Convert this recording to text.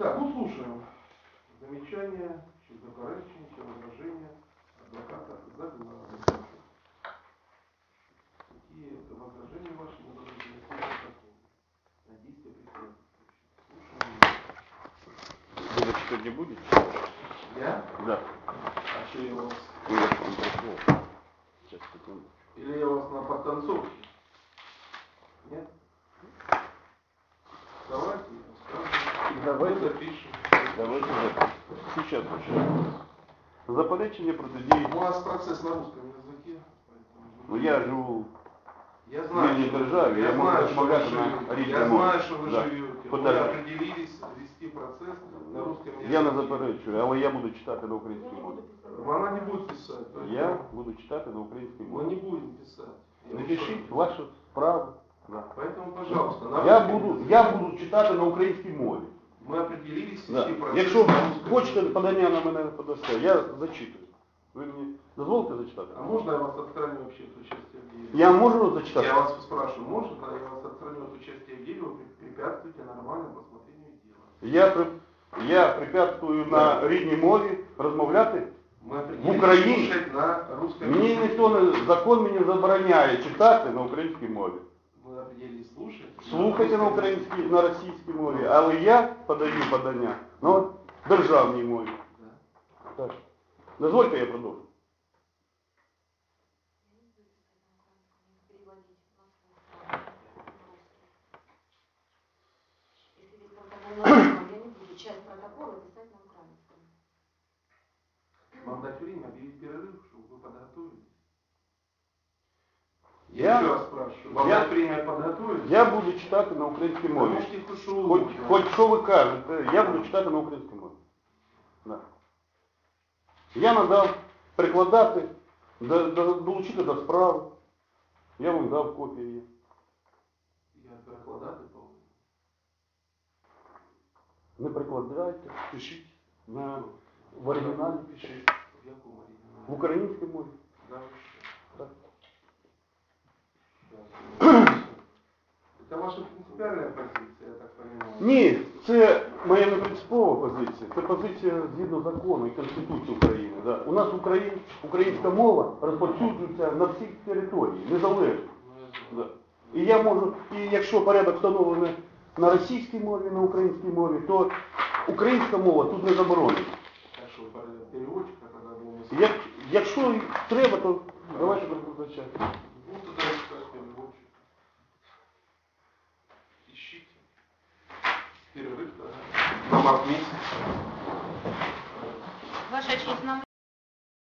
Так, ну слушаем. Замечания, чи заперечення, чи возраження адвоката Загнана. Какие возражения ваши протокол? На действия. Слушаем. Вы не будете? Я? Да. А что я вас? Ж вам пришел. Сейчас, секунду. Или я вас на подтанцовке? Нет? Давайте, скажем. Давайте. Мы запишем. Давайте запишем. Сейчас почему. Заперечення протидії. У вас процесс на русском языке. поэтому- Ну я живу Я в знаю, вільній что- державі, я можу знаю, что вы розмовляти на живете. рідній Я мові. знаю, что вы Да. живете. Вы Подальше. определились вести процесс на русском языке. Я не заперечую, але я буду читати на українській мові. Она не будет писать. поэтому Я буду читати на українській Мы мові. не будем писать. Я Напишіть вам ваше право. Да. говорю. Поэтому, пожалуйста, на Я русском буду, языке. я буду читати на українській мові. Мы определились Да. вести процесс Якщо на русском хочете языке. подання на мене подасте, я зачитую. Ви мені дозволите зачитати? А можно я вас отстраню вообще от участия в деле? Я можу зачитати? Я вас спрашиваю, можно я вас отстраню от участия в деле, вы препятствуете нормальному рассмотрению дела? Я, при- я препятствую на рідній мові розмовляти. Мы определились Україні? слушать на русском Мені языке. ніхто не закон мені забороняє читати на українській мові. Мы определились слушать. Слухайте на русском українській, на російській мові, але я подаю подання на державній мові. языке. Так. Дозвольте я продовжу. Если ведь протокол на русском, я не буду часть протокола писать на украинском. Вам дать время объявить перерыв, чтобы вы подготовились? Я- еще раз спрашиваю. Вам я- дать время подготовиться? Я буду читати на українській Вы мові. можете хоть что Хоч, угодно. хоч що ви кажете, я буду читати на українській мові. Да. Я надав прикладати, до- до- долучити до справи. Я вам дав копію. її. Я перекладати повинен. Не прикладайте, пишіть на, в оригіналі, Пишіть. В якому оригіналі? в українській мові. Да, Ваша принципиальная позиция, я так понимаю? Ні, це моя не принципова позиція, це позиція згідно закону і Конституції України. Да. У нас Україн, українська мова розповсюджується на всіх територіях, незалежно. Да. І я можу, і якщо порядок встановлений на російській мові, на українській мові, то українська мова тут не заборонена. Так що переводчика був Як, якщо треба, то давайте перекладачати. Перерыв тогда. На март месяц. Ваша честь, нам